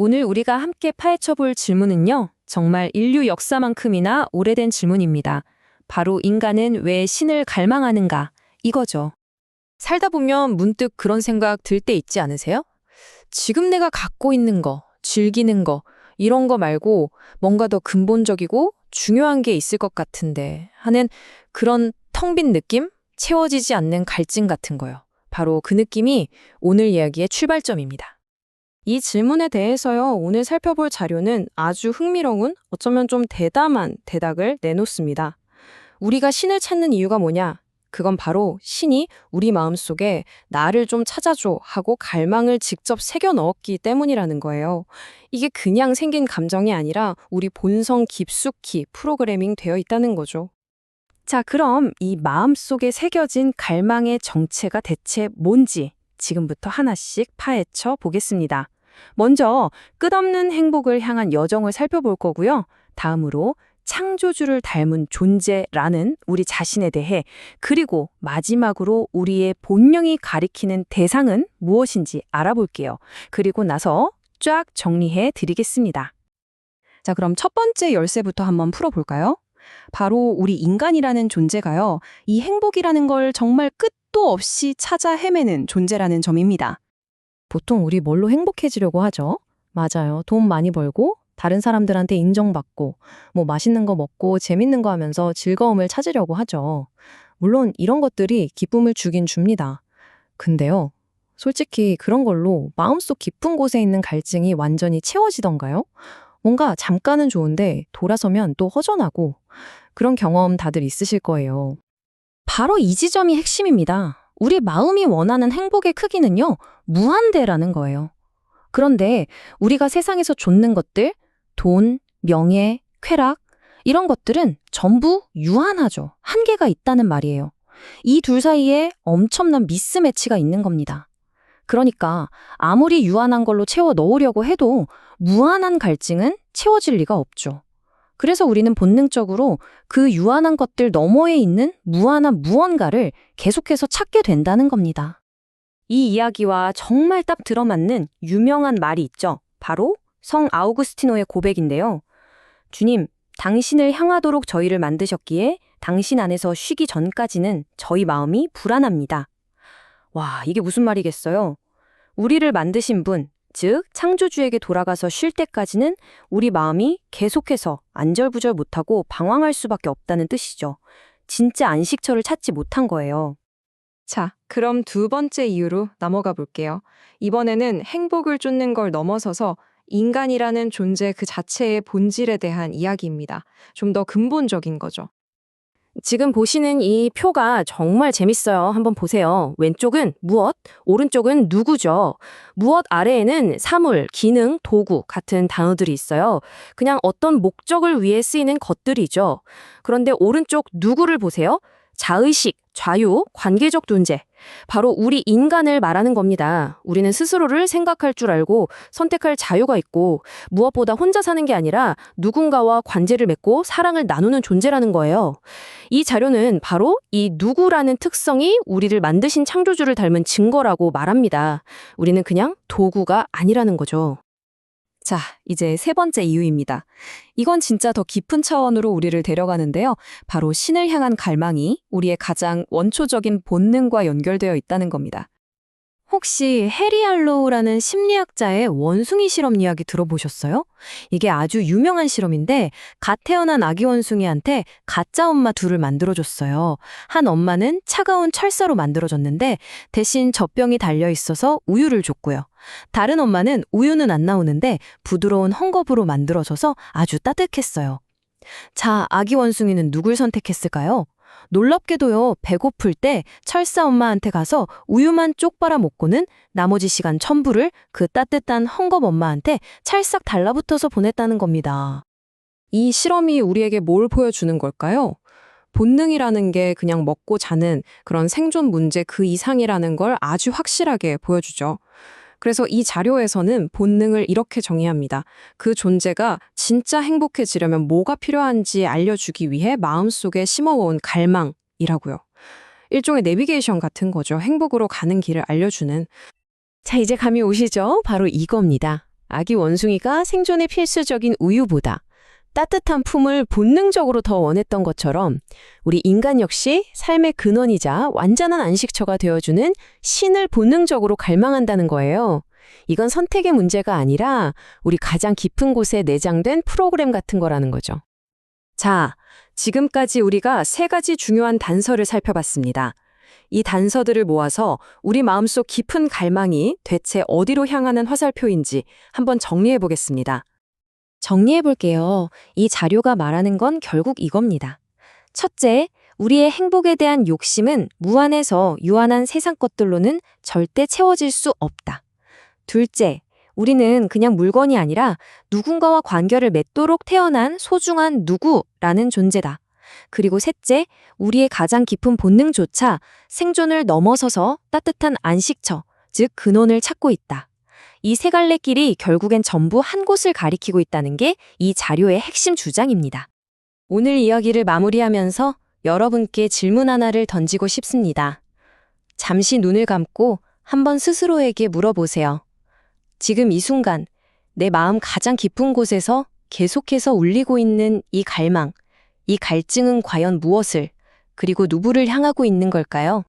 오늘 우리가 함께 파헤쳐 볼 질문은요, 정말 인류 역사만큼이나 오래된 질문입니다. 바로 인간은 왜 신을 갈망하는가? 이거죠. 살다 보면 문득 그런 생각 들 때 있지 않으세요? 지금 내가 갖고 있는 거, 즐기는 거, 이런 거 말고 뭔가 더 근본적이고 중요한 게 있을 것 같은데 하는 그런 텅 빈 느낌? 채워지지 않는 갈증 같은 거요. 바로 그 느낌이 오늘 이야기의 출발점입니다. 이 질문에 대해서요, 오늘 살펴볼 자료는 아주 흥미로운, 어쩌면 좀 대담한 대답을 내놓습니다. 우리가 신을 찾는 이유가 뭐냐? 그건 바로 신이 우리 마음속에 나를 좀 찾아줘 하고 갈망을 직접 새겨 넣었기 때문이라는 거예요. 이게 그냥 생긴 감정이 아니라 우리 본성 깊숙이 프로그래밍 되어 있다는 거죠. 자, 그럼 이 마음속에 새겨진 갈망의 정체가 대체 뭔지 지금부터 하나씩 파헤쳐 보겠습니다. 먼저 끝없는 행복을 향한 여정을 살펴볼 거고요. 다음으로 창조주를 닮은 존재라는 우리 자신에 대해 그리고 마지막으로 우리의 본령이 가리키는 대상은 무엇인지 알아볼게요. 그리고 나서 쫙 정리해 드리겠습니다. 자, 그럼 첫 번째 열쇠부터 한번 풀어볼까요? 바로 우리 인간이라는 존재가요, 이 행복이라는 걸 정말 끝도 없이 찾아 헤매는 존재라는 점입니다. 보통 우리 뭘로 행복해지려고 하죠? 맞아요. 돈 많이 벌고, 다른 사람들한테 인정받고, 뭐 맛있는 거 먹고, 재밌는 거 하면서 즐거움을 찾으려고 하죠. 물론 이런 것들이 기쁨을 주긴 줍니다. 근데요, 솔직히 그런 걸로 마음속 깊은 곳에 있는 갈증이 완전히 채워지던가요? 뭔가 잠깐은 좋은데 돌아서면 또 허전하고 그런 경험 다들 있으실 거예요. 바로 이 지점이 핵심입니다. 우리 마음이 원하는 행복의 크기는요, 무한대라는 거예요. 그런데 우리가 세상에서 좇는 것들, 돈, 명예, 쾌락, 이런 것들은 전부 유한하죠. 한계가 있다는 말이에요. 이 둘 사이에 엄청난 미스매치가 있는 겁니다. 그러니까 아무리 유한한 걸로 채워 넣으려고 해도 무한한 갈증은 채워질 리가 없죠. 그래서 우리는 본능적으로 그 유한한 것들 너머에 있는 무한한 무언가를 계속해서 찾게 된다는 겁니다. 이 이야기와 정말 딱 들어맞는 유명한 말이 있죠. 바로 성 아우구스티노의 고백인데요. 주님, 당신을 향하도록 저희를 만드셨기에 당신 안에서 쉬기 전까지는 저희 마음이 불안합니다. 와, 이게 무슨 말이겠어요? 우리를 만드신 분, 즉 창조주에게 돌아가서 쉴 때까지는 우리 마음이 계속해서 안절부절 못하고 방황할 수밖에 없다는 뜻이죠. 진짜 안식처를 찾지 못한 거예요. 자, 그럼 두 번째 이유로 넘어가 볼게요. 이번에는 행복을 쫓는 걸 넘어서서 인간이라는 존재 그 자체의 본질에 대한 이야기입니다. 좀 더 근본적인 거죠. 지금 보시는 이 표가 정말 재밌어요. 한번 보세요. 왼쪽은 무엇, 오른쪽은 누구죠. 무엇 아래에는 사물, 기능, 도구 같은 단어들이 있어요. 그냥 어떤 목적을 위해 쓰이는 것들이죠. 그런데 오른쪽 누구를 보세요. 자의식, 좌유, 관계적 존재. 바로 우리 인간을 말하는 겁니다. 우리는 스스로를 생각할 줄 알고 선택할 자유가 있고 무엇보다 혼자 사는 게 아니라 누군가와 관계를 맺고 사랑을 나누는 존재라는 거예요. 이 자료는 바로 이 누구라는 특성이 우리를 만드신 창조주를 닮은 증거라고 말합니다. 우리는 그냥 도구가 아니라는 거죠. 자, 이제 세 번째 이유입니다. 이건 진짜 더 깊은 차원으로 우리를 데려가는데요. 바로 신을 향한 갈망이 우리의 가장 원초적인 본능과 연결되어 있다는 겁니다. 혹시 해리 알로우라는 심리학자의 원숭이 실험 이야기 들어보셨어요? 이게 아주 유명한 실험인데 갓 태어난 아기 원숭이한테 가짜 엄마 둘을 만들어줬어요. 한 엄마는 차가운 철사로 만들어졌는데 대신 젖병이 달려 있어서 우유를 줬고요. 다른 엄마는 우유는 안 나오는데 부드러운 헝겊으로 만들어져서 아주 따뜻했어요. 자, 아기 원숭이는 누굴 선택했을까요? 놀랍게도요, 배고플 때 철사 엄마한테 가서 우유만 쪽 빨아 먹고는 나머지 시간 첨부를 그 따뜻한 헝겊 엄마한테 찰싹 달라붙어서 보냈다는 겁니다. 이 실험이 우리에게 뭘 보여주는 걸까요? 본능이라는 게 그냥 먹고 자는 그런 생존 문제 그 이상이라는 걸 아주 확실하게 보여주죠. 그래서 이 자료에서는 본능을 이렇게 정의합니다. 그 존재가 진짜 행복해지려면 뭐가 필요한지 알려주기 위해 마음속에 심어온 갈망이라고요. 일종의 내비게이션 같은 거죠. 행복으로 가는 길을 알려주는. 자, 이제 감이 오시죠? 바로 이겁니다. 아기 원숭이가 생존에 필수적인 우유보다 따뜻한 품을 본능적으로 더 원했던 것처럼 우리 인간 역시 삶의 근원이자 완전한 안식처가 되어주는 신을 본능적으로 갈망한다는 거예요. 이건 선택의 문제가 아니라 우리 가장 깊은 곳에 내장된 프로그램 같은 거라는 거죠. 자, 지금까지 우리가 세 가지 중요한 단서를 살펴봤습니다. 이 단서들을 모아서 우리 마음속 깊은 갈망이 대체 어디로 향하는 화살표인지 한번 정리해 보겠습니다. 정리해 볼게요. 이 자료가 말하는 건 결국 이겁니다. 첫째, 우리의 행복에 대한 욕심은 무한해서 유한한 세상 것들로는 절대 채워질 수 없다. 둘째, 우리는 그냥 물건이 아니라 누군가와 관계를 맺도록 태어난 소중한 누구라는 존재다. 그리고 셋째, 우리의 가장 깊은 본능조차 생존을 넘어서서 따뜻한 안식처, 즉 근원을 찾고 있다. 이 세 갈래 길이 결국엔 전부 한 곳을 가리키고 있다는 게 이 자료의 핵심 주장입니다. 오늘 이야기를 마무리하면서 여러분께 질문 하나를 던지고 싶습니다. 잠시 눈을 감고 한번 스스로에게 물어보세요. 지금 이 순간 내 마음 가장 깊은 곳에서 계속해서 울리고 있는 이 갈망, 이 갈증은 과연 무엇을, 그리고 누구를 향하고 있는 걸까요?